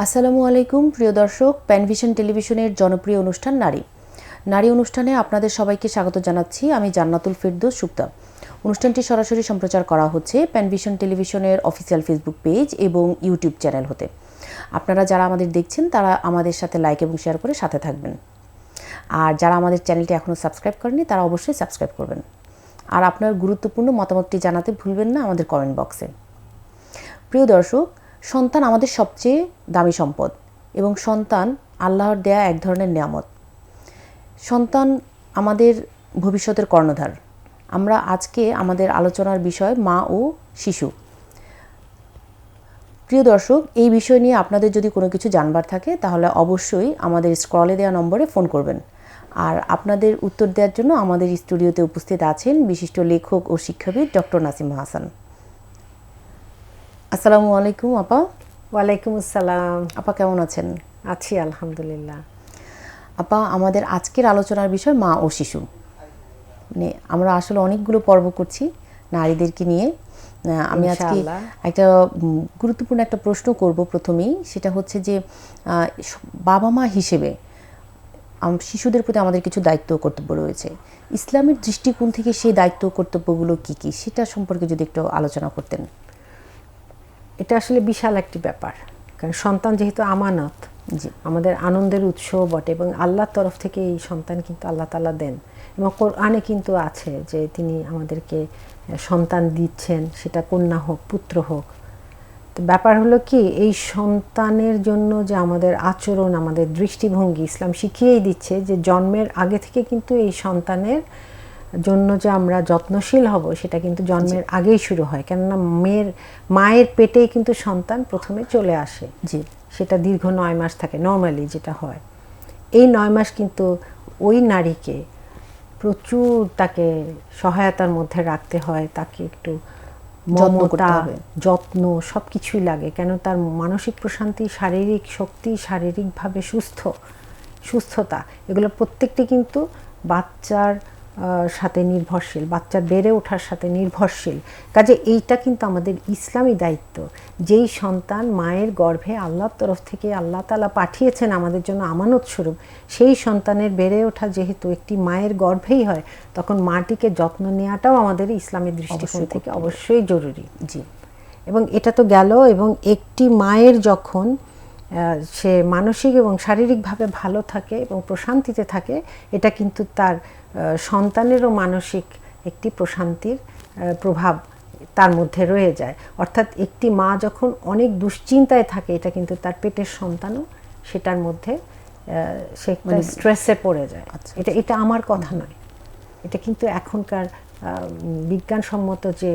আসসালামু আলাইকুম, প্রিয় দর্শক প্যানভিশন টেলিভিশনের জনপ্রিয় অনুষ্ঠান নারী। নারী অনুষ্ঠানে আপনাদের সবাইকে স্বাগত জানাচ্ছি। আমি জান্নাতুল ফিরদোস সুক্তা অনুষ্ঠানটি সরাসরি সম্প্রচার করা হচ্ছে প্যানভিশন টেলিভিশনের অফিসিয়াল ফেসবুক পেজ এবং ইউটিউব চ্যানেল হতে। আপনারা যারা আমাদের দেখছেন, তারা আমাদের সাথে লাইক এবং শেয়ার করে সাথে থাকবেন। আর যারা আমাদের চ্যানেলটি এখনও সাবস্ক্রাইব করেনি তারা অবশ্যই সাবস্ক্রাইব করবেন। আর আপনার গুরুত্বপূর্ণ মতামতটি জানাতে ভুলবেন না আমাদের কমেন্ট বক্সে প্রিয় দর্শক সন্তান আমাদের সবচেয়ে দামি সম্পদ এবং সন্তান আল্লাহর দেয়া এক ধরনের নিয়ামত। সন্তান আমাদের ভবিষ্যতের কর্ণধার। আমরা আজকে আমাদের আলোচনার বিষয় মা ও শিশু। প্রিয় দর্শক, এই বিষয় নিয়ে আপনাদের যদি কোনো কিছু জানবার থাকে, তাহলে অবশ্যই আমাদের স্ক্রলে দেওয়া নম্বরে ফোন করবেন। আর আপনাদের উত্তর দেওয়ার জন্য আমাদের স্টুডিওতে উপস্থিত আছেন বিশিষ্ট লেখক ও শিক্ষাবিদ ডক্টর নাসিম হাসান। আসসালামু আলাইকুম আপা। ওয়ালাইকুম আসসালাম। আপা কেমন আছেন? আছি আলহামদুলিল্লাহ। আপা আমাদের আজকের আলোচনার বিষয় মা ও শিশু। মানে আমরা আসলে অনেকগুলো পর্ব করছি নারীদেরকে নিয়ে। আমি আজকে একটা গুরুত্বপূর্ণ একটা প্রশ্ন করব প্রথমেই। সেটা হচ্ছে যে আহ, বাবা মা হিসেবে শিশুদের প্রতি আমাদের কিছু দায়িত্ব কর্তব্য রয়েছে। ইসলামের দৃষ্টিকোণ থেকে সেই দায়িত্ব কর্তব্যগুলো কি কি? সেটা সম্পর্কে যদি একটু আলোচনা করতেন। এটা আসলে বিশাল একটি ব্যাপার। কারণ সন্তান যেহেতু আমানত আমাদের আনন্দের উৎস বটে এবং আল্লাহর তরফ থেকে এই সন্তান কিন্তু আল্লাহ তালা দেন এবং কোরআনে কিন্তু আছে যে তিনি আমাদেরকে সন্তান দিচ্ছেন, সেটা কন্যা হোক, পুত্র হোক। তো ব্যাপার হলো কি, এই সন্তানের জন্য যে আমাদের আচরণ, আমাদের দৃষ্টিভঙ্গি ইসলাম শিখিয়েই দিচ্ছে যে জন্মের আগে থেকে কিন্তু এই সন্তানের জন্য যে আমরা যত্নশীল হব সেটা কিন্তু জন্মের আগেই শুরু হয়। কেননা মেয়ের মায়ের পেটেই কিন্তু সন্তান প্রথমে চলে আসে। জি। সেটা দীর্ঘ নয় মাস থাকে নর্মালি যেটা হয়। এই নয় মাস কিন্তু ওই নারীকে প্রচুর তাকে সহায়তার মধ্যে রাখতে হয় তাকে একটু মমতা যত্ন সব কিছুই লাগে। কেন তার মানসিক প্রশান্তি শারীরিক শক্তি শারীরিকভাবে সুস্থ সুস্থতা এগুলো প্রত্যেকটি কিন্তু বাচ্চার সাথে নির্ভরশীল বাচ্চার বেড়ে ওঠার সাথে নির্ভরশীল। কাজে এইটা কিন্তু আমাদের ইসলামী দায়িত্ব। যেই সন্তান মায়ের গর্ভে আল্লাহর তরফ থেকে আল্লাহ তালা পাঠিয়েছেন আমাদের জন্য আমানত স্বরূপ সেই সন্তানের বেড়ে ওঠা যেহেতু একটি মায়ের গর্ভেই হয় তখন মাটিকে যত্ন নেওয়াটাও আমাদের ইসলামের দৃষ্টিকোণ থেকে অবশ্যই জরুরি। জি। এবং এটা তো গেল এবং একটি মায়ের যখন সে মানসিক এবং শারীরিকভাবে ভালো থাকে এবং প্রশান্তিতে থাকে এটা কিন্তু তার সন্তানেরও মানসিক একটি প্রশান্তির প্রভাব তার মধ্যে রয়ে যায়। অর্থাৎ একটি মা যখন অনেক দুশ্চিন্তায় থাকে এটা কিন্তু তার পেটের সন্তানও সেটার মধ্যে সে একটা স্ট্রেসে পড়ে যায়। আচ্ছা, এটা এটা আমার কথা নয়। এটা কিন্তু এখনকার বিজ্ঞানসম্মত যে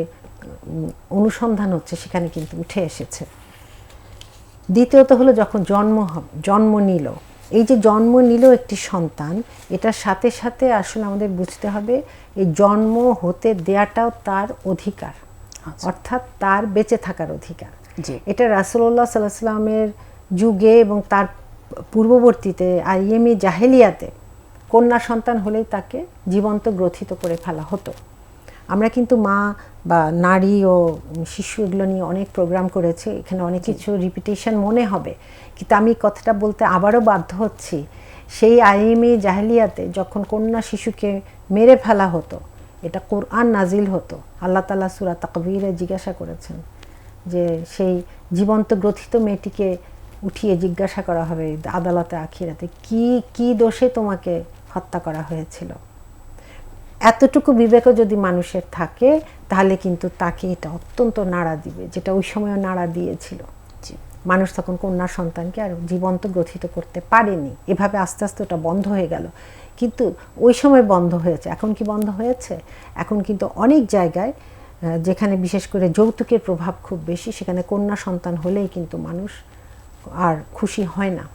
অনুসন্ধান হচ্ছে সেখানে কিন্তু উঠে এসেছে। দ্বিতীয়ত হলো যখন জন্ম জন্ম নিল। এই যে জন্ম নিল একটি সন্তান এটার সাথে সাথে আসলে আমাদের বুঝতে হবে এই জন্ম হতে দেয়াটাও তার অধিকার অর্থাৎ তার বেঁচে থাকার অধিকার। জি। এটা রাসুল্লাহ সাল্লাহ সাল্লামের যুগে এবং তার পূর্ববর্তীতে আইএমই জাহেলিয়াতে কন্যা সন্তান হলেই তাকে জীবন্ত গ্রথিত করে ফেলা হতো। আমরা কিন্তু মা বা নারী ও শিশু এগুলো নিয়ে অনেক প্রোগ্রাম করেছে এখানে অনেক কিছু রিপিটেশন মনে হবে। কিন্তু আমি কথাটা বলতে আবারও বাধ্য হচ্ছি সেই আইএমই জাহেলিয়াতে যখন কন্যা শিশুকে মেরে ফেলা হতো এটা কোরআন নাজিল হতো আল্লাহ তালা সুরা তাকবীরে জিজ্ঞাসা করেছেন যে সেই জীবন্ত গ্রথিত মেয়েটিকে উঠিয়ে জিজ্ঞাসা করা হবে আদালতে আখিরাতে কি কি দোষে তোমাকে হত্যা করা হয়েছিল? এতটুকু বিবেকও যদি মানুষের থাকে তাহলে কিন্তু তাকে এটা অত্যন্ত নাড়া দিবে যেটা ওই সময়ও নাড়া দিয়েছিল। মানুষ তখন কন্যা সন্তানকে আর জীবন্ত গ্রথিত করতে পারেনি। এভাবে আস্তে আস্তে ওটা বন্ধ হয়ে গেল। কিন্তু ওই সময় বন্ধ হয়েছে। এখন কি বন্ধ হয়েছে? এখন কিন্তু অনেক জায়গায় যেখানে বিশেষ করে যৌতুকের প্রভাব খুব বেশি সেখানে কন্যা সন্তান হলেই কিন্তু মানুষ আর খুশি হয় না।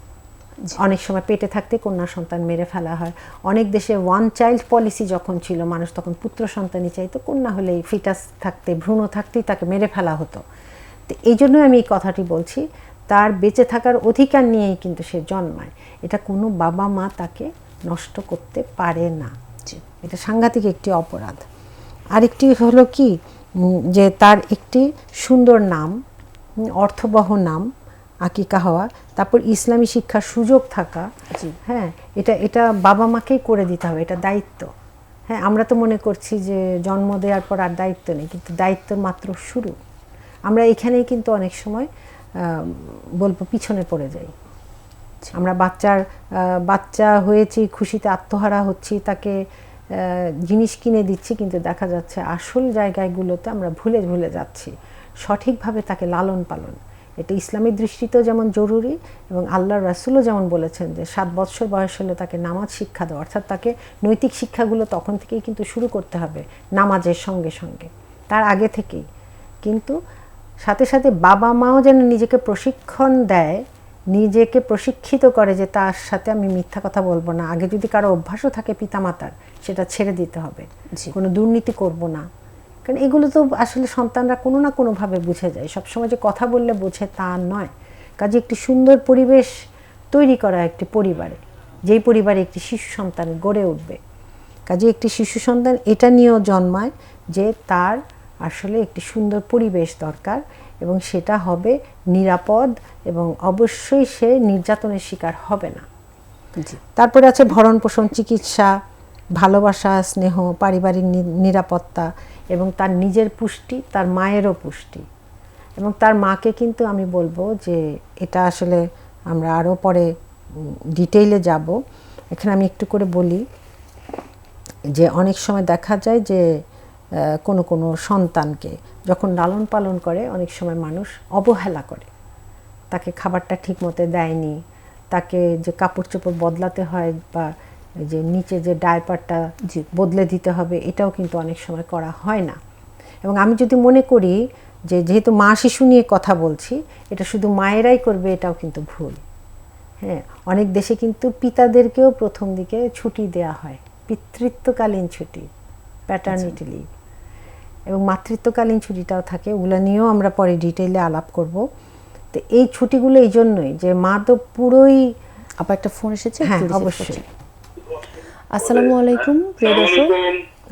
অনেক সময় পেটে থাকতে কন্যা সন্তান মেরে ফেলা হয়। অনেক দেশে ওয়ান চাইল্ড পলিসি যখন ছিল মানুষ তখন পুত্র সন্তানই চাইতো কন্যা হলেই ফিটাস থাকতে ভ্রূণ থাকতেই তাকে মেরে ফেলা হতো। তো এই জন্যই আমি এই কথাটি বলছি তার বেঁচে থাকার অধিকার নিয়েই কিন্তু সে জন্মায়। এটা কোনো বাবা মা তাকে নষ্ট করতে পারে না। এটা সাংঘাতিক একটি অপরাধ। আরেকটি হলো কি যে তার একটি সুন্দর নাম অর্থবহ নাম আকিকা হওয়া তারপর ইসলামী শিক্ষার সুযোগ থাকা হ্যাঁ এটা এটা বাবা মাকেই করে দিতে হবে এটা দায়িত্ব। হ্যাঁ আমরা তো মনে করছি যে জন্ম দেওয়ার পর আর দায়িত্ব নেই কিন্তু দায়িত্ব মাত্র শুরু। আমরা এখানেই কিন্তু অনেক সময় বলব পিছনে পড়ে যাই। আমরা বাচ্চার বাচ্চা হয়েছি খুশিতে আত্মহারা হচ্ছি তাকে জিনিস কিনে দিচ্ছি কিন্তু দেখা যাচ্ছে আসল জায়গাগুলোতে আমরা ভুলে ভুলে যাচ্ছি। সঠিকভাবে তাকে লালন পালন। এটা ইসলামের দৃষ্টিতেও যেমন জরুরি এবং আল্লাহর রাসুলও যেমন বলেছেন যে সাত বৎসর বয়স হলে তাকে নামাজ শিক্ষা দেওয়া অর্থাৎ তাকে নৈতিক শিক্ষাগুলো তখন থেকেই কিন্তু শুরু করতে হবে নামাজের সঙ্গে সঙ্গে তার আগে থেকেই। কিন্তু সাথে সাথে বাবা মাও যেন নিজেকে প্রশিক্ষণ দেয় নিজেকে প্রশিক্ষিত করে যে তার সাথে আমি মিথ্যা কথা বলব না আগে যদি কারও অভ্যাসও থাকে পিতামাতার সেটা ছেড়ে দিতে হবে। কোনো দুর্নীতি করব না। কারণ এগুলো তো আসলে সন্তানরা কোনো না কোনোভাবে বুঝে যায়। সবসময় যে কথা বললে বোঝে তা নয়। কাজে একটি সুন্দর পরিবেশ তৈরি করা একটি পরিবারে যেই পরিবারে একটি শিশু সন্তান গড়ে উঠবে। কাজে একটি শিশু সন্তান এটা নিয়েও জন্মায় যে তার আসলে একটি সুন্দর পরিবেশ দরকার এবং সেটা হবে নিরাপদ এবং অবশ্যই সে নির্যাতনের শিকার হবে না। তারপরে আছে ভরণ পোষণ চিকিৎসা ভালোবাসা স্নেহ পারিবারিক নিরাপত্তা এবং তার নিজের পুষ্টি, তার মায়েরও পুষ্টি। এবং তার মাকে কিন্তু আমি বলব যে এটা আসলে আমরা আরও পরে ডিটেইলে যাব। এখানে আমি একটু করে বলি যে অনেক সময় দেখা যায় যে কোনো কোনো সন্তানকে যখন লালন পালন করে, অনেক সময় মানুষ অবহেলা করে। তাকে খাবারটা ঠিক মতো দেয়নি, তাকে যে কাপড় চোপড় বদলাতে হয় বা এই যে নিচে যে ডায়পারটা। বদলে দিতে হবে এটাও কিন্তু অনেক সময় করা হয় না। এবং আমি যদি মনে করি যে যেহেতু মা শিশু নিয়ে কথা বলছি এটা শুধু মায়েরাই করবে এটাও কিন্তু ভুল। হ্যাঁ অনেক দেশে কিন্তু পিতাদেরকেও প্রথম দিকে ছুটি দেয়া হয়। পিতৃত্বকালীন ছুটি প্যাটার্নিটি লিভ এবং মাতৃত্বকালীন ছুটিটাও থাকে ওগুলো নিয়েও আমরা পরে ডিটেইলে আলাপ করব। তো এই ছুটিগুলো এই জন্যই যে মা তো পুরোই আপা একটা ফোন এসেছে? হ্যাঁ অবশ্যই। আসসালামু আলাইকুম প্রিয় দর্শক।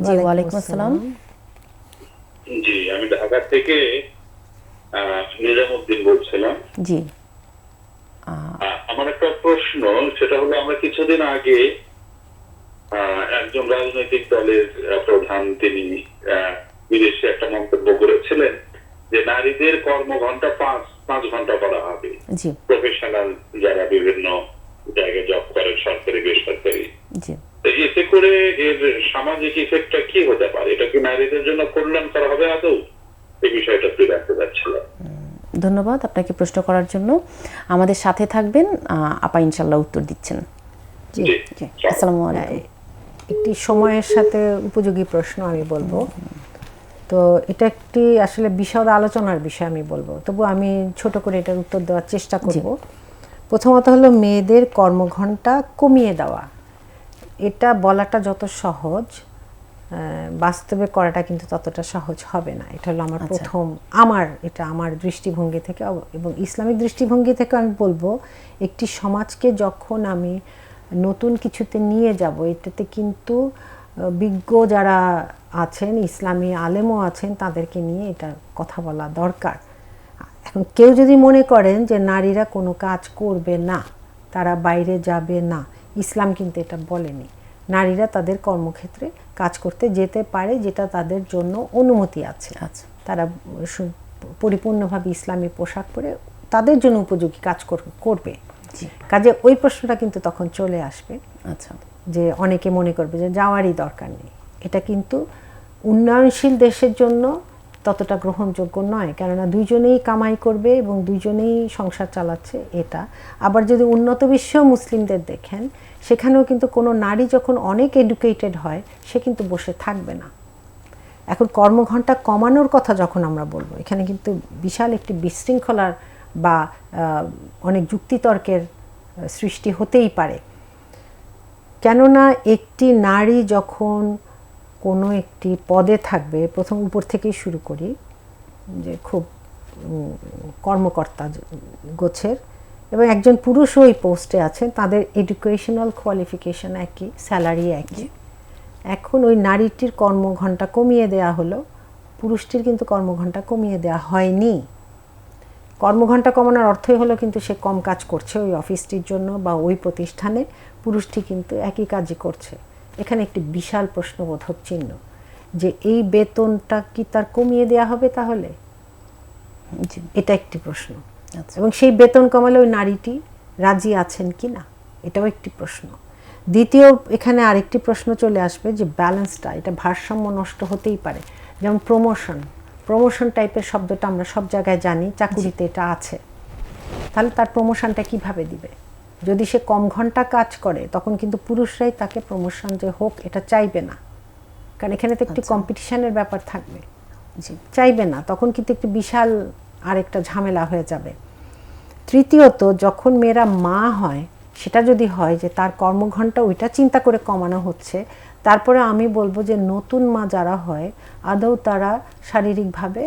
জি ওয়ালাইকুম আসসালাম। জি আমি ঢাকা থেকে আহ, নিজামুদ্দিন বলছিলাম। জি। আমার একটা প্রশ্ন সেটা হলো আমরা কিছুদিন আগে একজন রাজনৈতিক দলের প্রধান তিনি বিদেশে একটা মন্তব্য করেছিলেন যে নারীদের কর্মঘন্টা পাঁচ পাঁচ ঘণ্টা করা হবে। প্রফেশনাল যারা বিভিন্ন জায়গায় জব করেন সরকারি বেসরকারি। এতে করে এর সামাজিক ইফেক্টটা কি হতে পারে? এটা কি নারীদের জন্য কল্যাণ করা হবে আদৌ? এই বিষয়টা তুই রাখতে যাচ্ছিলাম ধন্যবাদ আপনাকে প্রশ্ন করার জন্য। আমাদের সাথে থাকবেন আহ, আপা ইনশাল্লাহ উত্তর দিচ্ছেন। জি জি জি আসসালামু আলাইকুম। একটি সময়ের সাথে উপযোগী প্রশ্ন আমি বলব। তো এটা একটি আসলে বিশদ আলোচনার বিষয় আমি বলব। তবু আমি ছোট করে এটার উত্তর দেওয়ার চেষ্টা করব। প্রথমত হলো মেয়েদের কর্মঘণ্টা কমিয়ে দেওয়া। এটা বলাটা যত সহজ বাস্তবে করাটা কিন্তু ততটা সহজ হবে না। এটা হলো আমার প্রথম আমার এটা আমার দৃষ্টিভঙ্গি থেকে এবং ইসলামিক দৃষ্টিভঙ্গি থেকে আমি বলব একটি সমাজকে যখন আমি নতুন কিছুতে নিয়ে যাব এটাতে কিন্তু বিজ্ঞ যারা আছেন ইসলামী আলেমও আছেন তাদেরকে নিয়ে এটা কথা বলা দরকার। এখন কেউ যদি মনে করেন যে নারীরা কোনো কাজ করবে না তারা বাইরে যাবে না ইসলাম কিন্তু এটা বলেনি। নারীরা তাদের কর্মক্ষেত্রে কাজ করতে যেতে পারে যেটা তাদের জন্য অনুমতি আছে। আচ্ছা। তারা পরিপূর্ণভাবে ইসলামী পোশাক পরে তাদের জন্য উপযোগী কাজ কর- করবে। কাজে ওই প্রশ্নটা কিন্তু তখন চলে আসবে। আচ্ছা। যে অনেকে মনে করবে যে যাওয়ারই দরকার নেই। এটা কিন্তু উন্নয়নশীল দেশের জন্য ততটা গ্রহণযোগ্য নয়। কেননা দুইজনেই কামাই করবে এবং দুইজনেই সংসার চালাচ্ছে এটা। আবার যদি উন্নত বিশ্ব মুসলিমদের দেখেন, সেখানেও কিন্তু কোনো নারী যখন অনেক এডুকেটেড হয়, সে কিন্তু বসে থাকবে না। এখন কর্মঘণ্টা কমানোর কথা যখন আমরা বলব, এখানে কিন্তু বিশাল একটি বিশৃঙ্খলার বা অনেক যুক্তিতর্কের সৃষ্টি হতেই পারে। কেননা একটি নারী যখন কোনো একটি পদে থাকবে, প্রথম উপর থেকেই শুরু করি, যে খুব কর্মকর্তা গোছের এবং একজন পুরুষও ওই পোস্টে আছেন, তাদের এডুকেশনাল কোয়ালিফিকেশন একই স্যালারি একই। এখন ওই নারীটির কর্মঘণ্টা কমিয়ে দেয়া হলো, পুরুষটির কিন্তু কর্মঘণ্টা কমিয়ে দেওয়া হয়নি। কর্মঘণ্টা কমানোর অর্থই হলো কিন্তু সে কম কাজ করছে ওই অফিসটির জন্য বা ওই প্রতিষ্ঠানে, পুরুষটি কিন্তু একই কাজই করছে। এখানে একটি বিশাল প্রশ্নবোধক চিহ্ন যে এই বেতনটা কি তার কমিয়ে দেওয়া হবে তাহলে? এটা একটি প্রশ্ন। আচ্ছা। এবং সেই বেতন কমালে ওই নারীটি রাজি আছেন কি না? এটাও একটি প্রশ্ন। দ্বিতীয় এখানে আরেকটি প্রশ্ন চলে আসবে যে ব্যালেন্সটা এটা ভারসাম্য নষ্ট হতেই পারে। যেমন প্রমোশন প্রমোশন টাইপের শব্দটা আমরা সব জায়গায় জানি চাকুরিতে এটা আছে। তাহলে তার প্রমোশনটা কীভাবে দিবে? যদি সে কম ঘণ্টা কাজ করে তখন কিন্তু পুরুষরাই তাকে প্রমোশন যে হোক এটা চাইবে না। কারণ এখানে তো একটি কম্পিটিশনের ব্যাপার থাকবে। চাইবে না তখন কিন্তু একটি বিশাল আরেকটা ঝামেলা হয়ে যাবে। তৃতীয়ত যখন মেয়েরা মা হয় সেটা যদি হয় যে তার কর্মঘণ্টা ওইটা চিন্তা করে কমানো হচ্ছে তারপরে আমি বলব যে নতুন মা যারা হয় আদৌ তারা শারীরিকভাবে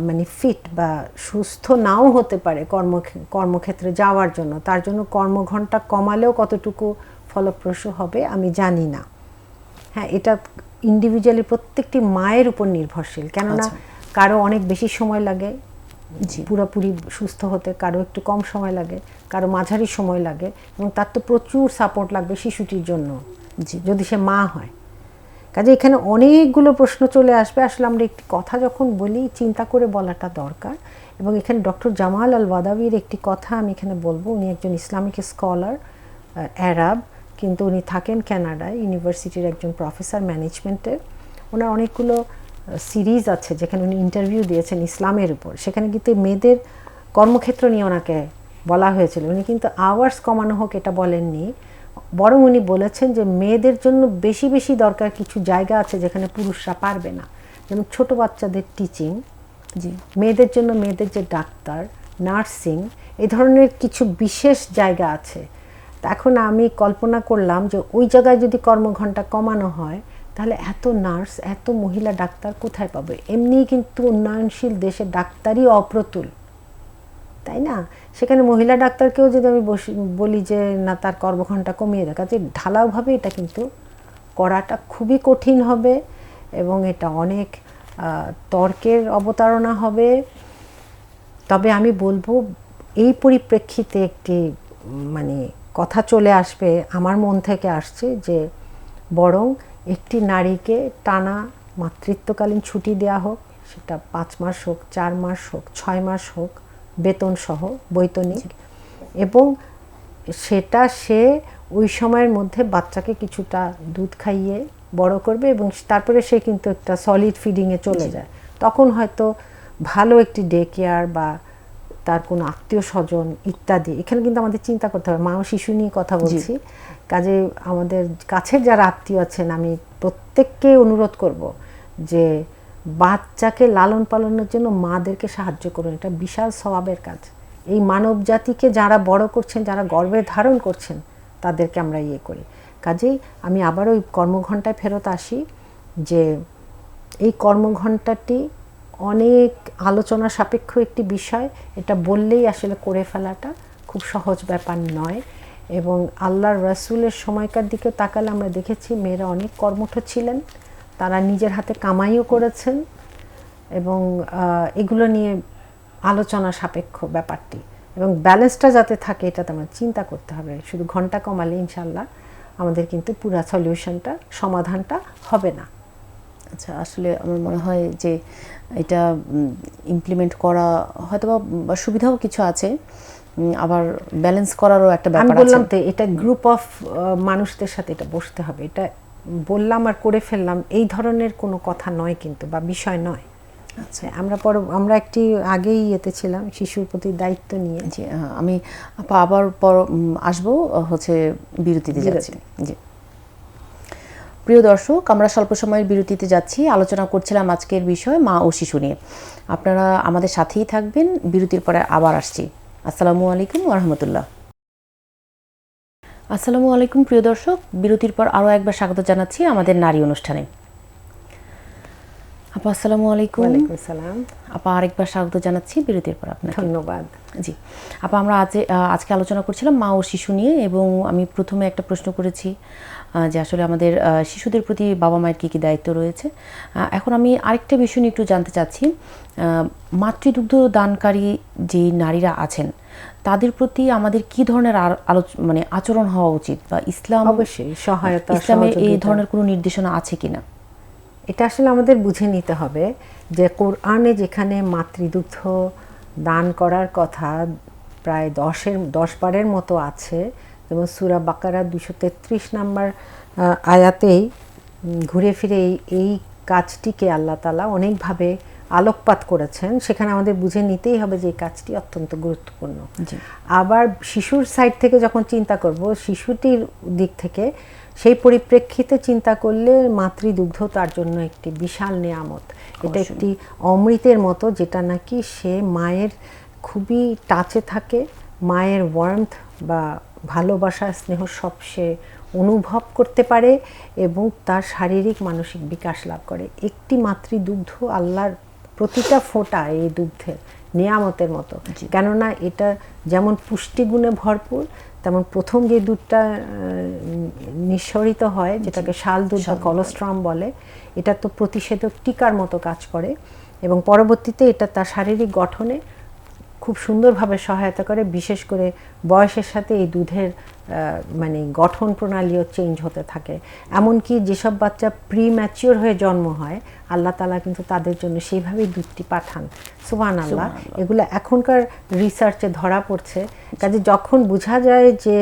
মানে ফিট বা সুস্থ নাও হতে পারে কর্ম কর্মক্ষেত্রে যাওয়ার জন্য। তার জন্য কর্মঘণ্টা কমালেও কতটুকু ফলপ্রসূ হবে আমি জানি না। হ্যাঁ এটা ইন্ডিভিজুয়ালি প্রত্যেকটি মায়ের উপর নির্ভরশীল। কেননা আচ্ছা। কারও অনেক বেশি সময় লাগে জি। পুরোপুরি সুস্থ হতে কারও একটু কম সময় লাগে কারও মাঝারি সময় লাগে এবং তার তো প্রচুর সাপোর্ট লাগবে শিশুটির জন্য। জি। যদি সে মা হয়। কাজে এখানে অনেকগুলো প্রশ্ন চলে আসবে। আসলে আমরা একটি কথা যখন বলি, চিন্তা করে বলাটা দরকার। এবং এখানে ডক্টর জামাল আল ওয়াদাবির একটি কথা আমি এখানে বলব। উনি একজন ইসলামিক স্কলার অ্যারাব, কিন্তু উনি থাকেন কানাডায়, ইউনিভার্সিটির একজন প্রফেসর ম্যানেজমেন্টের ওনার অনেকগুলো সিরিজ আছে যেখানে উনি ইন্টারভিউ দিয়েছেন ইসলামের উপর। সেখানে কিন্তু মেয়েদের কর্মক্ষেত্র নিয়ে ওনাকে বলা হয়েছিল। উনি কিন্তু আওয়ার্স কমানো হোক এটা বলেননি। বরং উনি বলেছেন যে মেয়েদের জন্য বেশি বেশি দরকার কিছু জায়গা আছে যেখানে পুরুষরা পারবে না। যেমন ছোট বাচ্চাদের টিচিং জি, মেয়েদের জন্য মেয়েদের যে ডাক্তার নার্সিং এই ধরনের কিছু বিশেষ জায়গা আছে। এখন আমি কল্পনা করলাম যে ওই জায়গায় যদি কর্মঘণ্টা কমানো হয়, তাহলে এত নার্স এত মহিলা ডাক্তার কোথায় পাবে? এমনিই কিন্তু উন্নয়নশীল দেশে ডাক্তারই অপ্রতুল। তাই না? সেখানে মহিলা ডাক্তারকেও যদি আমি বলি যে, না, তার কর্মঘণ্টা কমিয়ে দেখা যে ঢালাওভাবে এটা কিন্তু করাটা খুবই কঠিন হবে এবং এটা অনেক তর্কের অবতারণা হবে। তবে আমি বলব, এই পরিপ্রেক্ষিতে একটি মানে কথা চলে আসবে, আমার মন থেকে আসছে যে, বরং একটি নারীকে টানা মাতৃত্বকালীন ছুটি দেওয়া হোক, সেটা পাঁচ মাস হোক, চার মাস হোক, ছয় মাস হোক বেতন সহ বৈতনিক। এবং সেটা সে ওই সময়ের মধ্যে বাচ্চাকে কিছুটা দুধ খাইয়ে বড় করবে এবং তারপরে সে কিন্তু একটা সলিড ফিডিংয়ে চলে যায়। তখন হয়তো ভালো একটি ডে কেয়ার বা তার কোনো আত্মীয় স্বজন ইত্যাদি এখানে কিন্তু আমাদের চিন্তা করতে হবে। মা ও শিশু নিয়ে কথা বলছি। কাজে আমাদের কাছের যারা আত্মীয় আছেন আমি প্রত্যেককে অনুরোধ করব যে বাচ্চাকে লালন পালনের জন্য মাদেরকে সাহায্য করুন। এটা বিশাল স্বভাবের কাজ। এই মানব জাতিকে যারা বড় করছেন, যারা গর্বে ধারণ করছেন, তাদেরকে আমরা ইয়ে করি। কাজেই আমি আবার ওই কর্মঘণ্টায় ফেরত আসি যে এই কর্মঘণ্টাটি অনেক আলোচনা সাপেক্ষ একটি বিষয়। এটা বললেই আসলে করে ফেলাটা খুব সহজ ব্যাপার নয় এবং আল্লাহর রসুলের সময়কার দিকে তাকালে আমরা দেখেছি মেয়েরা অনেক কর্মঠ ছিলেন। তারা নিজের হাতে কামাইও করেছেন এবং এগুলো নিয়ে আলোচনা সাপেক্ষ ব্যাপারটি। এবং ব্যালেন্সটা যাতে থাকে এটা তো আমার চিন্তা করতে হবে। শুধু ঘণ্টা কমালে ইনশাল্লাহ আমাদের কিন্তু পুরা সলিউশনটা সমাধানটা হবে না। আচ্ছা আসলে আমার মনে হয় যে এটা ইমপ্লিমেন্ট করা হয়তো বা সুবিধাও কিছু আছে। আবার ব্যালেন্স করারও একটা ব্যাপার আছে বললাম তো এটা গ্রুপ অফ মানুষদের সাথে এটা বসতে হবে। এটা বললাম আর করে ফেললাম এই ধরনের কোনো কথা নয় কিন্তু বা বিষয় নয়। আচ্ছা। আমরা পর আমরা একটি আগেই ইয়েতে ছিলাম শিশুর প্রতি দায়িত্ব নিয়ে। জি আমি আবার পর আসব হচ্ছে বিরতিতে যাচ্ছি। জি। প্রিয় দর্শক আমরা স্বল্প সময়ের বিরতিতে যাচ্ছি। আলোচনা করছিলাম আজকের বিষয় মা ও শিশু নিয়ে। আপনারা আমাদের সাথেই থাকবেন। বিরতির পরে আবার আসছি। আসসালামু আলাইকুম রহমতুল্লাহ। আসসালামু আলাইকুম প্রিয় দর্শক। বিরতির পর আরও একবার স্বাগত জানাচ্ছি আমাদের নারী অনুষ্ঠানে। আপা আসসালামু আলাইকুম। ওয়ালাইকুম সালাম আপা আরেকবার স্বাগত জানাচ্ছি। বিরতির পর আপনাকে। ধন্যবাদ। জি। আপা আমরা আজ আজকে আলোচনা করছিলাম মা ও শিশু নিয়ে এবং আমি প্রথমে একটা প্রশ্ন করেছি যে আসলে আমাদের শিশুদের প্রতি বাবা মায়ের কী কী দায়িত্ব রয়েছে? এখন আমি আরেকটা বিষয় নিয়ে একটু জানতে চাচ্ছি আহ, মাতৃদুগ্ধ দানকারী যে নারীরা আছেন তাদের প্রতি আমাদের কি ধরনের মানে আচরণ হওয়া উচিত বা ইসলাম অবশ্যই সহায়তা ইসলামে এই ধরনের কোনো নির্দেশনা আছে কিনা? এটা আসলে আমাদের বুঝে নিতে হবে যে কোরআনে যেখানে মাতৃদুগ্ধ দান করার কথা প্রায় দশের দশ বারের মতো আছে যেমন সুরা বাকারা দুশো তেত্রিশ নাম্বার আয়াতেই ঘুরে ফিরে এই এই কাজটিকে আল্লাহ তালা অনেকভাবে আলোকপাত করেছেন সেখানে আমাদের বুঝে নিতেই হবে যে এই কাজটি অত্যন্ত গুরুত্বপূর্ণ। আবার শিশুর সাইড থেকে যখন চিন্তা করব শিশুটির দিক থেকে সেই পরিপ্রেক্ষিতে চিন্তা করলে মাতৃদুগ্ধ তার জন্য একটি বিশাল নিয়ামত। এটা একটি অমৃতের মতো যেটা নাকি সে মায়ের খুবই টাচে থাকে মায়ের ওয়ার্মথ বা ভালোবাসা স্নেহ সব সে অনুভব করতে পারে এবং তার শারীরিক মানসিক বিকাশ লাভ করে। একটি মাতৃদুগ্ধ আল্লাহর প্রতিটা ফোঁটা এই দুগ্ধের নিয়ামতের মতো। কেননা এটা যেমন পুষ্টিগুণে ভরপুর তেমন প্রথম যে দুধটা নিঃসরিত হয় যেটাকে শাল দুধ বা কলস্ট্রাম বলে এটা তো প্রতিষেধক টিকার মতো কাজ করে এবং পরবর্তীতে এটা তার শারীরিক গঠনে খুব সুন্দরভাবে সহায়তা করে বিশেষ করে বয়সের সাথে এই দুধের মানে গঠন প্রণালীও চেঞ্জ হতে থাকে। এমনকি যেসব বাচ্চা প্রি ম্যাচিওর হয়ে জন্ম হয় আল্লাহ তালা কিন্তু তাদের জন্য সেইভাবেই দুধটি পাঠান। সুবান আল্লাহ এগুলো এখনকার রিসার্চে ধরা পড়ছে। কাজে যখন বোঝা যায় যে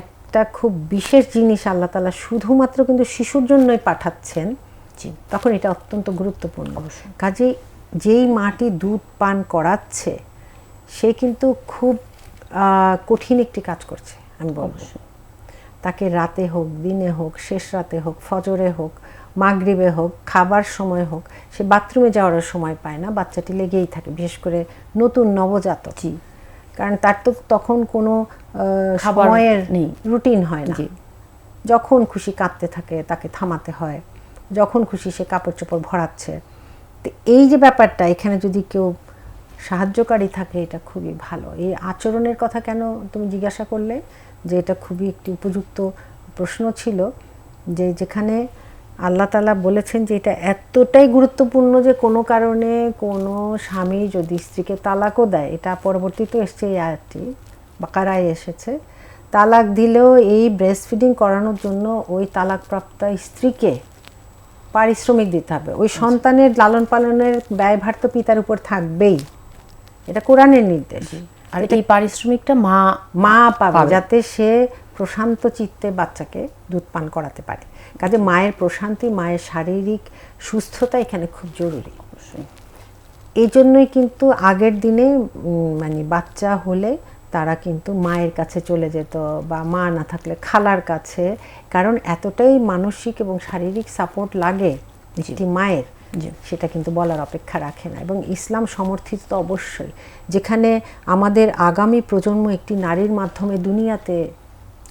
একটা খুব বিশেষ জিনিস আল্লাহ তালা শুধুমাত্র কিন্তু শিশুর জন্যই পাঠাচ্ছেন তখন এটা অত্যন্ত গুরুত্বপূর্ণ। কাজে যেই মাটি দুধ পান করাচ্ছে সে কিন্তু খুব কঠিন একটি কাজ করছে আমি বলব। তাকে রাতে হোক দিনে হোক শেষ রাতে হোক ফজরে হোক মাগরিবে হোক খাবার সময় হোক সে বাথরুমে যাওয়ার সময় পায় না বাচ্চাটি লেগেই থাকে বিশেষ করে নতুন নবজাতক। কারণ তার তো তখন কোনো সময়ের নেই। রুটিন হয় না। যখন খুশি কাঁদতে থাকে তাকে থামাতে হয়। যখন খুশি সে কাপড় চোপড় ভরাচ্ছে। তো এই যে ব্যাপারটা এখানে যদি কেউ সাহায্যকারী থাকে এটা খুবই ভালো। এই আচরণের কথা কেন তুমি জিজ্ঞাসা করলে? যে এটা খুবই একটি উপযুক্ত প্রশ্ন ছিল যে যেখানে আল্লাহ তালা বলেছেন যে এটা এতটাই গুরুত্বপূর্ণ যে কোনো কারণে কোনো স্বামী যদি স্ত্রীকে তালাকও দেয় এটা পরবর্তীতে এসছে এই আয়াতটি বাকারায় এসেছে তালাক দিলেও এই ব্রেস্ট ফিডিং করানোর জন্য ওই তালাকপ্রাপ্ত স্ত্রীকে পারিশ্রমিক দিতে হবে। ওই সন্তানের লালন পালনের ব্যয়ভার তো পিতার উপর থাকবেই। এটা কোরআনের নির্দেশ। আর এই পারিশ্রমিকটা মা মা পাবে। যাতে সে প্রশান্ত চিত্তে বাচ্চাকে দুধ পান করাতে পারে। কাজে মায়ের প্রশান্তি মায়ের শারীরিক সুস্থতা এখানে খুব জরুরি। এই জন্যই কিন্তু আগের দিনে মানে বাচ্চা হলে তারা কিন্তু মায়ের কাছে চলে যেত বা মা না থাকলে খালার কাছে। কারণ এতটাই মানসিক এবং শারীরিক সাপোর্ট লাগে একটি মায়ের। সেটা কিন্তু বলার অপেক্ষা রাখে না। এবং ইসলাম সমর্থিত তো অবশ্যই। যেখানে আমাদের আগামী প্রজন্ম একটি নারীর মাধ্যমে দুনিয়াতে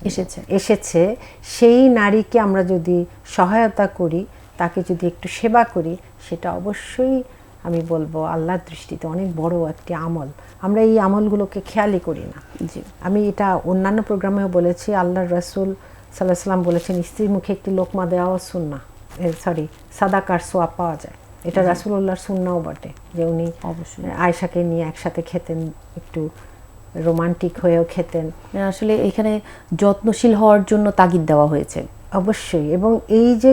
এসেছে এসেছে সেই নারীকে আমরা যদি সহায়তা করি তাকে যদি একটু সেবা করি সেটা অবশ্যই আমি বলব আল্লাহর দৃষ্টিতে অনেক বড় একটি আমল। আমরা এই আমলগুলোকে খেয়ালই করি না। জি। আমি এটা অন্যান্য প্রোগ্রামেও বলেছি আল্লাহর রসুল সাল্লাহ সাল্লাম বলেছেন স্ত্রীর মুখে একটি লোকমা দেওয়া সুন্না সরি সাদাকার সোয়াব পাওয়া যায়। এটা রাসুল্লাহর সুন্নাও বটে যে উনি অবশ্যই। আয়সাকে নিয়ে একসাথে খেতেন একটু রোমান্টিক হয়েও খেতেন। আসলে এখানে যত্নশীল হওয়ার জন্য তাগিদ দেওয়া হয়েছে। অবশ্যই এবং এই যে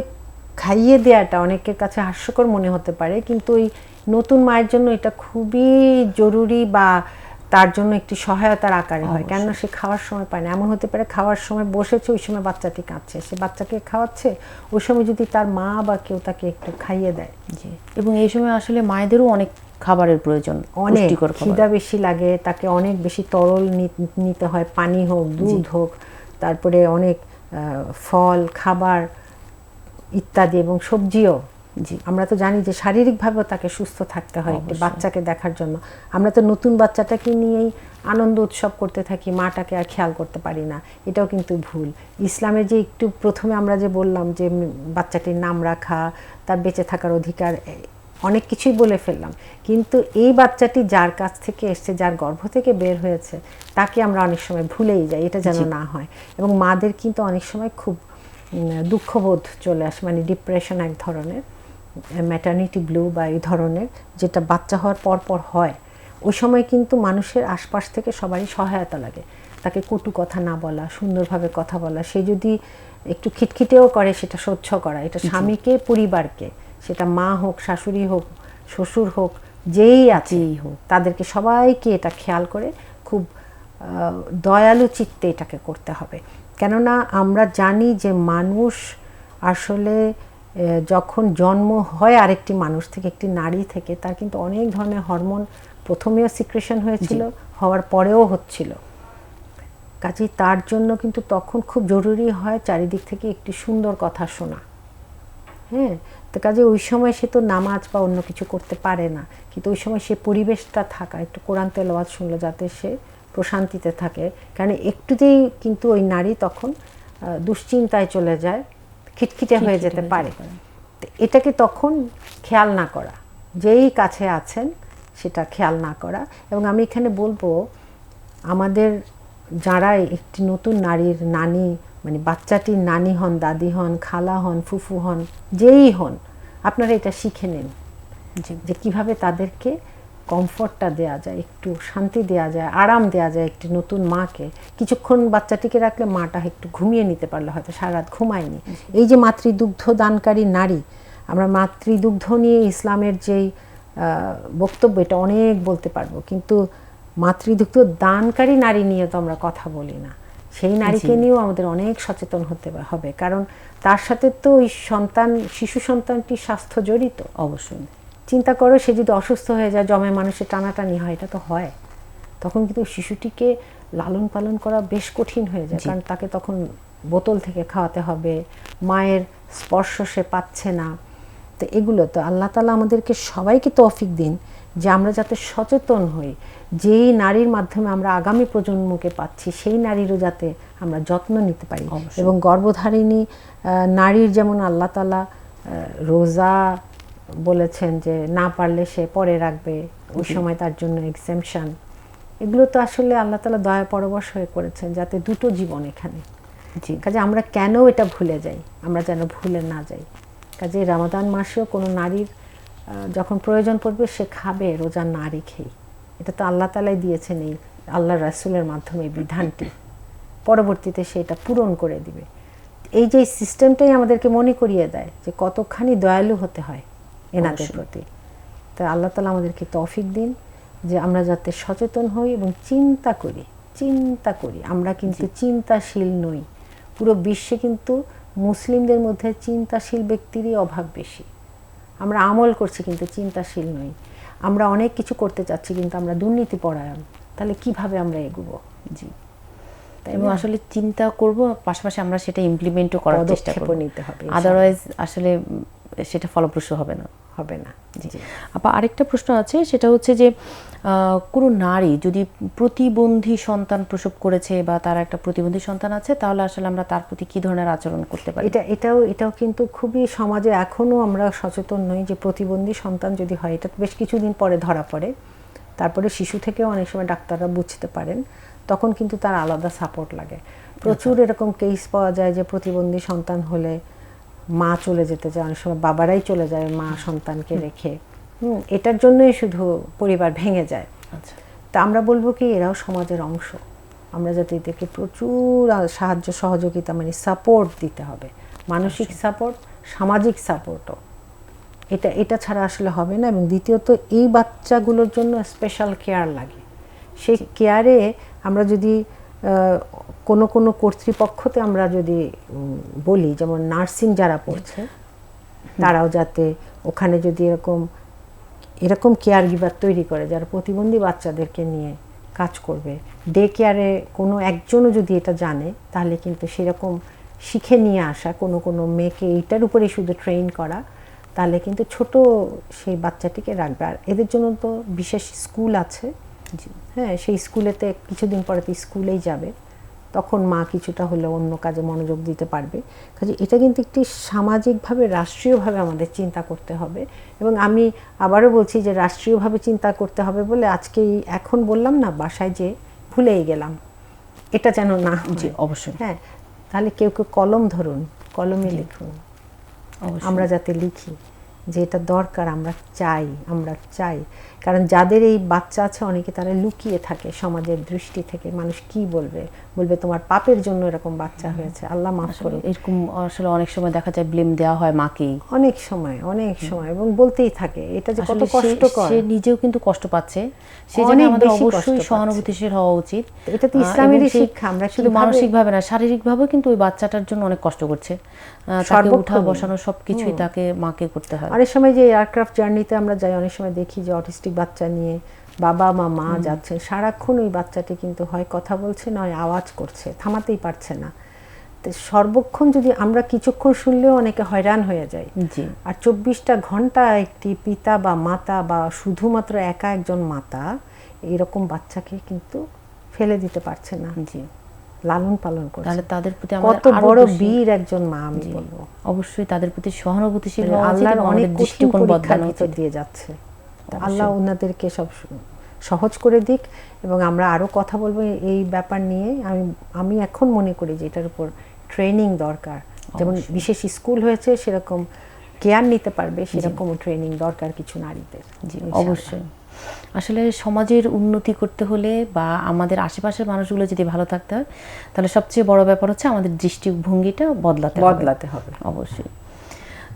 খাইয়ে দেওয়াটা অনেকের কাছে হাস্যকর মনে হতে পারে কিন্তু ওই নতুন মায়ের জন্য এটা খুবই জরুরি বা তার জন্য একটি সহায়তার আকারে হয়। কেননা সে খাওয়ার সময় পায় না। এমন হতে পারে খাওয়ার সময় বসেছে ওই সময় বাচ্চাটি কাঁদছে। সে বাচ্চাকে খাওয়াচ্ছে ওই সময় যদি তার মা বা কেউ তাকে একটু খাইয়ে দেয়। জি। এবং এই সময় আসলে মায়েদেরও অনেক খাবারের প্রয়োজন অনেক। খিদা বেশি লাগে তাকে অনেক বেশি তরল নিতে হয়। পানি হোক দুধ হোক তারপরে অনেক আহ, ফল খাবার ইত্যাদি এবং সবজিও। জি আমরা তো জানি যে শারীরিকভাবেও তাকে সুস্থ থাকতে হয় একটি বাচ্চাকে দেখার জন্য। আমরা তো নতুন বাচ্চাটাকে নিয়েই আনন্দ উৎসব করতে থাকি মাটাকে আর খেয়াল করতে পারি না। এটাও কিন্তু ভুল। ইসলামে যে একটু প্রথমে আমরা যে বললাম যে বাচ্চাটির নাম রাখা তার বেঁচে থাকার অধিকার অনেক কিছুই বলে ফেললাম। কিন্তু এই বাচ্চাটি যার কাছ থেকে এসছে যার গর্ভ থেকে বের হয়েছে তাকে আমরা অনেক সময় ভুলেই যাই এটা যেন না হয়। এবং মাদের কিন্তু অনেক সময় খুব দুঃখবোধ চলে আসে মানে ডিপ্রেশন এক ধরনের। ম্যাটার্নিটি ব্লু বা এই ধরনের যেটা বাচ্চা হওয়ার পর পর হয় ওই সময় কিন্তু মানুষের আশপাশ থেকে সবারই সহায়তা লাগে। তাকে কটু কথা না বলা সুন্দরভাবে কথা বলা সে যদি একটু খিটখিটেও করে সেটা সহ্য করা এটা স্বামীকে পরিবারকে সেটা মা হোক শাশুড়ি হোক শ্বশুর হোক যেই আছে যেই হোক। তাদেরকে সবাইকে এটা খেয়াল করে খুব দয়ালু চিত্তে এটাকে করতে হবে। কেননা আমরা জানি যে মানুষ আসলে যখন জন্ম হয় আরেকটি মানুষ থেকে একটি নারী থেকে তার কিন্তু অনেক ধরনের হরমোন প্রথমেও সিক্রেশন হয়েছিল হওয়ার পরেও হচ্ছিল। কাজেই তার জন্য কিন্তু তখন খুব জরুরি হয় চারিদিক থেকে একটি সুন্দর কথা শোনা। হ্যাঁ? তো কাজে ওই সময় সে তো নামাজ বা অন্য কিছু করতে পারে না। কিন্তু ওই সময় সে পরিবেশটা থাকা একটু কোরআন তেলাওয়াত শুনলো যাতে সে প্রশান্তিতে থাকে। কারণ একটুতেই কিন্তু ওই নারী তখন দুশ্চিন্তায় চলে যায়। খিটখিটে হয়ে যেতে পারে। এটাকে তখন খেয়াল না করা। যেই কাছে আছেন সেটা খেয়াল না করা। এবং আমি এখানে বলব আমাদের যারা একটি নতুন নারীর নানি মানে বাচ্চাটির নানি হন দাদি হন খালা হন ফুফু হন যেই হন আপনারা এটা শিখে নেন। যে কীভাবে তাদেরকে কমফর্টটা দেওয়া যায় একটু শান্তি দেওয়া যায় আরাম দেওয়া যায় একটি নতুন মাকে। কিছুক্ষণ বাচ্চাটিকে রাখলে মাটা একটু ঘুমিয়ে নিতে পারলে হয়তো সারা রাত ঘুমায়নি এই যে মাতৃদুগ্ধ দানকারী নারী আমরা মাতৃদুগ্ধ নিয়ে ইসলামের যেই আহ, বক্তব্য এটা অনেক বলতে পারব। কিন্তু মাতৃদুগ্ধ দানকারী নারী নিয়ে তো আমরা কথা বলি না। সেই নারীকে নিয়েও আমাদের অনেক সচেতন হতে হবে। কারণ তার সাথে তো ওই সন্তান শিশু সন্তানটির স্বাস্থ্য জড়িত অবশ্যই। চিন্তা করো সে যদি অসুস্থ হয়ে যায় জমে মানুষের টানাটানি হয় এটা তো হয়। তখন কিন্তু শিশুটিকে লালন পালন করা বেশ কঠিন হয়ে যায়। কারণ তাকে তখন বোতল থেকে খাওয়াতে হবে মায়ের স্পর্শ সে পাচ্ছে না। তো এগুলো তো আল্লাহ তালা আমাদেরকে সবাইকে তৌফিক দিন যে আমরা যাতে সচেতন হই। যেই নারীর মাধ্যমে আমরা আগামী প্রজন্মকে পাচ্ছি সেই নারীরও যাতে আমরা যত্ন নিতে পারি। এবং গর্ভধারিণী নারীর যেমন আল্লাহ তালা রোজা বলেছেন যে না পারলে সে পরে রাখবে ওই সময় তার জন্য এক্সেমশন এগুলো তো আসলে আল্লাহ তালা দয়া পরবশ হয়ে করেছেন যাতে দুটো জীবন এখানে। জি। কাজে আমরা কেন এটা ভুলে যাই? আমরা যেন ভুলে না যাই। কাজে রামাদান মাসেও কোনো নারীর যখন প্রয়োজন পড়বে সে খাবে রোজা না রেখেই। এটা তো আল্লাহ তালাই দিয়েছেন এই আল্লাহ রাসুলের মাধ্যমে এই বিধানটি। পরবর্তীতে সে এটা পূরণ করে দিবে। এই যে সিস্টেমটাই আমাদেরকে মনে করিয়ে দেয় যে কতখানি দয়ালু হতে হয়। এনাদের প্রতি। তো আল্লাহ তালা আমাদেরকে তৌফিক দিন যে আমরা যাতে সচেতন হই এবং চিন্তা করি চিন্তা করি। আমরা কিন্তু চিন্তাশীল নই। পুরো বিশ্বে কিন্তু মুসলিমদের মধ্যে চিন্তাশীল ব্যক্তিরই অভাব বেশি। আমরা আমল করছি কিন্তু চিন্তাশীল নই। আমরা অনেক কিছু করতে চাচ্ছি কিন্তু আমরা দুর্নীতি পরায়ণ। তাহলে কীভাবে আমরা এগুবো? জি। এবং আসলে চিন্তা করব পাশাপাশি আমরা সেটা ইমপ্লিমেন্টও করার চেষ্টা করব। নিতে হবে, আদারওয়াইজ আসলে সেটা ফলপ্রসূ হবে না হবে না। জি। আপা আরেকটা প্রশ্ন আছে সেটা হচ্ছে যে কোনো নারী যদি প্রতিবন্ধী সন্তান প্রসব করেছে বা তার একটা প্রতিবন্ধী সন্তান আছে তাহলে আসলে আমরা তার প্রতি কি ধরনের আচরণ করতে পারি? এটা এটাও এটাও কিন্তু খুবই সমাজে এখনও আমরা সচেতন নই যে প্রতিবন্ধী সন্তান যদি হয় এটা বেশ কিছুদিন পরে ধরা পড়ে। তারপরে শিশু থেকেও অনেক সময় ডাক্তাররা বুঝতে পারেন তখন কিন্তু তার আলাদা সাপোর্ট লাগে। প্রচুর এরকম কেস পাওয়া যায় যে প্রতিবন্ধী সন্তান হলে মা চলে যেতে চায় অনেক সময় বাবারাই চলে যায় মা সন্তানকে রেখে। হুম এটার জন্যই শুধু পরিবার ভেঙে যায়। আচ্ছা। তা আমরা বলব কি এরাও সমাজের অংশ। আমরা যাতে এদেরকে প্রচুর সাহায্য সহযোগিতা মানে সাপোর্ট দিতে হবে। মানসিক সাপোর্ট সামাজিক সাপোর্টও এটা এটা ছাড়া আসলে হবে না এবং দ্বিতীয়ত এই বাচ্চাগুলোর জন্য স্পেশাল কেয়ার লাগে। সেই কেয়ারে আমরা যদি কোনো কোনো কর্তৃপক্ষতে আমরা যদি বলি যেমন নার্সিং যারা পড়ছে তারাও যাতে ওখানে যদি এরকম এরকম কেয়ার গিভার তৈরি করে যারা প্রতিবন্ধী বাচ্চাদেরকে নিয়ে কাজ করবে। ডে কেয়ারে কোনো একজনও যদি এটা জানে তাহলে কিন্তু সেরকম শিখে নিয়ে আসা কোনো কোনো মেয়েকে এইটার উপরে শুধু ট্রেন করা তাহলে কিন্তু ছোট সেই বাচ্চাটিকে রাখবে। আর এদের জন্য তো বিশেষ স্কুল আছে। হ্যাঁ সেই স্কুলেতে কিছুদিন পরে তো স্কুলেই যাবে। তখন মা কিছুটা হলে অন্য কাজে মনোযোগ দিতে পারবে। কাজে এটা কিন্তু একটি সামাজিকভাবে রাষ্ট্রীয়ভাবে আমাদের চিন্তা করতে হবে। এবং আমি আবারও বলছি যে রাষ্ট্রীয়ভাবে চিন্তা করতে হবে বলে আজকেই এখন বললাম না বাসায় যে ভুলেই গেলাম। এটা যেন না জি অবশ্যই। হ্যাঁ তাহলে কেউ কেউ কলম ধরুন কলমে লিখুন। আমরা যাতে লিখি যে এটা দরকার আমরা চাই আমরা চাই। কারণ যাদের এই বাচ্চা আছে অনেকে তারা লুকিয়ে থাকে সমাজের দৃষ্টি থেকে। মানুষ কি বলবে? বলবে তোমার পাপের জন্য এরকম বাচ্চা হয়েছে। আল্লাহ মাফ করুন এরকম আসলে অনেক সময় দেখা যায় ব্লেম দেওয়া হয় মাকেই অনেক সময় অনেক সময় এবং বলতেই থাকে এটা যে কত কষ্টকর। সে নিজেও কিন্তু কষ্ট পাচ্ছে। সেই জন্য আমাদের অবশ্যই সহানুভূতিশীল হওয়া উচিত। এটা তো আহ, ইসলামেরই শিক্ষা, আমরা শুধু কিভাবে- মানসিকভাবে না শারীরিকভাবেও কিন্তু ওই বাচ্চাটার জন্য অনেক কষ্ট করছে। তাকে উঠা বসানো সবকিছুই তাকে মাকে করতে হয়। অনেক সময় যে এয়ারক্রাফট জার্নিতে আমরা যাই অনেক সময় দেখি যে অটিস্টিক বাচ্চা নিয়ে বাবা মা মা যাচ্ছেন। সারাক্ষণ ওই বাচ্চাটি কিন্তু হয় কথা বলছে নয় আওয়াজ করছে থামাতেই পারছে না। সর্বক্ষণ যদি আমরা কিছুক্ষণ শুনলেও অনেকে হয়রান হয়ে যায়। জি। আর চব্বিশটা ঘণ্টা একটি পিতা বা মাতা বা শুধুমাত্র একা একজন মাতা এরকম বাচ্চাকে কিন্তু ফেলে দিতে পারছে না। জি। লালন পালন করছে। তাহলে তাদের প্রতি কত বড় বীর একজন মা আমি বলব। অবশ্যই তাদের প্রতি সহানুভূতিশীল আল্লাহর অনেক দৃষ্টিকোণ বদলানো দিয়ে যাচ্ছে। আল্লাহ ওনাদেরকে সব সহজ করে দিক এবং আমরা আরও কথা বলব এই ব্যাপার নিয়ে। আমি আমি এখন মনে করি যে এটার উপর ট্রেনিং দরকার। যেমন বিশেষ স্কুল হয়েছে সেরকম কেয়ার নিতে পারবে সেরকম ট্রেনিং দরকার কিছু নারীদের জি অবশ্যই। আসলে সমাজের উন্নতি করতে হলে বা আমাদের আশেপাশের মানুষগুলো যদি ভালো থাকতে হয় তাহলে সবচেয়ে বড় ব্যাপার হচ্ছে আমাদের দৃষ্টিভঙ্গিটা বদলাতে বদলাতে হবে। অবশ্যই।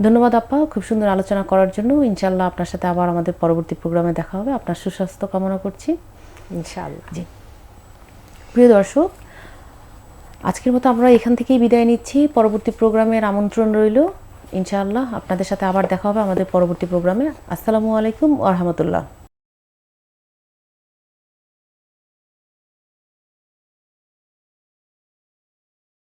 ধন্যবাদ আপা খুব সুন্দর আলোচনা করার জন্য। ইনশাল্লাহ আপনার সাথে আবার আমাদের পরবর্তী প্রোগ্রামে দেখা হবে। আপনার সুস্বাস্থ্য কামনা করছি। ইনশাআল্লাহ। জি। প্রিয় দর্শক আজকের মতো আমরা এখান থেকেই বিদায় নিচ্ছি। পরবর্তী প্রোগ্রামের আমন্ত্রণ রইল। ইনশাআল্লাহ আপনাদের সাথে আবার দেখা হবে আমাদের পরবর্তী প্রোগ্রামে। আসসালামু আলাইকুম আ রহমতুল্লাহ।